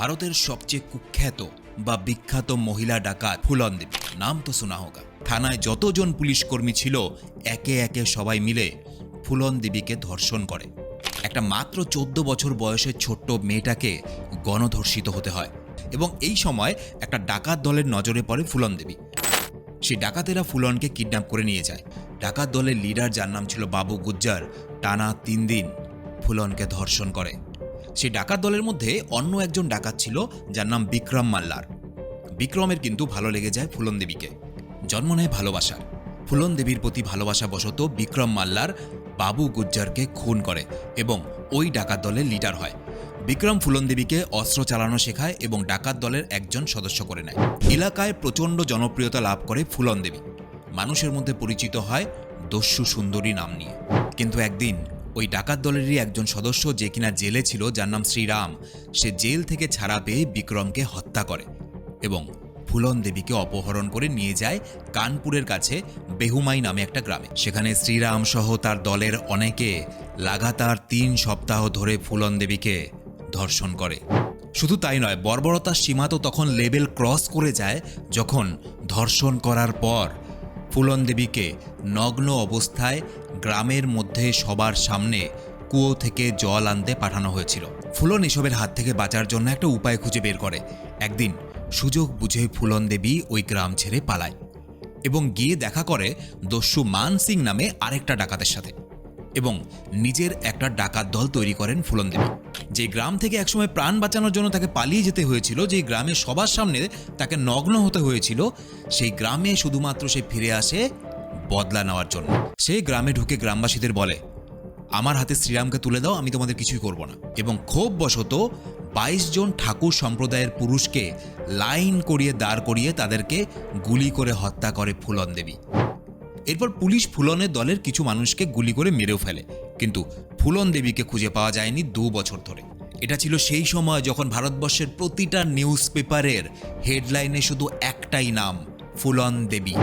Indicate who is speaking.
Speaker 1: ভারতের সবচেয়ে কুখ্যাত বা বিখ্যাত মহিলা ডাকাত ফুলন দেবী। নাম তো শোনা হোগা। থানায় যতজন পুলিশ কর্মী ছিল, একে একে সবাই মিলে ফুলন দেবীকে ধর্ষণ করে। একটা মাত্র চোদ্দ বছর বয়সের ছোট্ট মেয়েটাকে গণধর্ষিত হতে হয় এবং এই সময় একটা ডাকাত দলের নজরে পড়ে ফুলন দেবী। সেই ডাকাতেরা ফুলনকে কিডন্যাপ করে নিয়ে যায়। ডাকাত দলের লিডার যার নাম ছিল বাবু গুজ্জার, টানা তিন দিন ফুলনকে ধর্ষণ করে। সেই ডাকাত দলের মধ্যে অন্য একজন ডাকাত ছিল, যার নাম বিক্রম মাল্লার। বিক্রমের কিন্তু ভালো লেগে যায় ফুলন দেবীকে। জন্ম নেয় ভালোবাসার। ফুলন দেবীর প্রতি ভালোবাসা বশত বিক্রম মাল্লার বাবু গুজ্জারকে খুন করে এবং ওই ডাকাত দলের লিডার হয়। বিক্রম ফুলন দেবীকে অস্ত্র চালানো শেখায় এবং ডাকাত দলের একজন সদস্য করে নেয়। এলাকায় প্রচণ্ড জনপ্রিয়তা লাভ করে ফুলন দেবী। মানুষের মধ্যে পরিচিত হয় দস্যু সুন্দরী নাম নিয়ে। কিন্তু একদিন ওই ডাকাত দলেরই একজন সদস্য যে কিনা জেলে ছিল, যার নাম শ্রীরাম। সে জেল থেকে ছাড়া পেয়ে বিক্রমকে হত্যা করে এবং ফুলন দেবীকে অপহরণ করে নিয়ে যায় কানপুরের কাছে বেহুমাই নামে একটা গ্রামে। সেখানে শ্রীরাম সহ তার দলের অনেকে লাগাতার তিন সপ্তাহ ধরে ফুলন দেবীকে ধর্ষণ করে। শুধু তাই নয়, বর্বরতার সীমা তো তখন লেভেল ক্রস করে যায় যখন ধর্ষণ করার পর ফুলন দেবীকে নগ্ন অবস্থায় গ্রামের মধ্যে সবার সামনে কুয়ো থেকে জল আনতে পাঠানো হয়েছিল। ফুলন এসবের হাত থেকে বাঁচার জন্য একটা উপায় খুঁজে বের করে। একদিন সুযোগ বুঝে ফুলন দেবী ওই গ্রাম ছেড়ে পালায় এবং গিয়ে দেখা করে দস্যু মান সিং নামে আরেকটা ডাকাতের সাথে। এবং নিজের একটা ডাকাত দল তৈরি করেন ফুলন দেবী। যে গ্রাম থেকে একসময় প্রাণ বাঁচানোর জন্য তাকে পালিয়ে যেতে হয়েছিল যে গ্রামে সবার সামনে তাকে নগ্ন হতে হয়েছিল, সেই গ্রামে শুধুমাত্র সে ফিরে আসে বদলা নেওয়ার জন্য। সে গ্রামে ঢুকে গ্রামবাসীদের বলে, আমার হাতে শ্রীরামকে তুলে দাও, আমি তোমাদের কিছুই করব না। এবং ক্ষোভ বশত বাইশ জন ঠাকুর সম্প্রদায়ের পুরুষকে লাইন করিয়ে দাঁড় করিয়ে তাদেরকে গুলি করে হত্যা করে ফুলন দেবী। এরপর পুলিশ ফুলনের দলের কিছু মানুষকে গুলি করে মেরেও ফেলে। কিন্তু ফুলন দেবীকে খুঁজে পাওয়া যায়নি দু বছর ধরে। এটা ছিল সেই সময় যখন ভারতবর্ষের প্রতিটা নিউজ পেপারের হেডলাইনে শুধু একটাই নাম, ফুলন দেবী।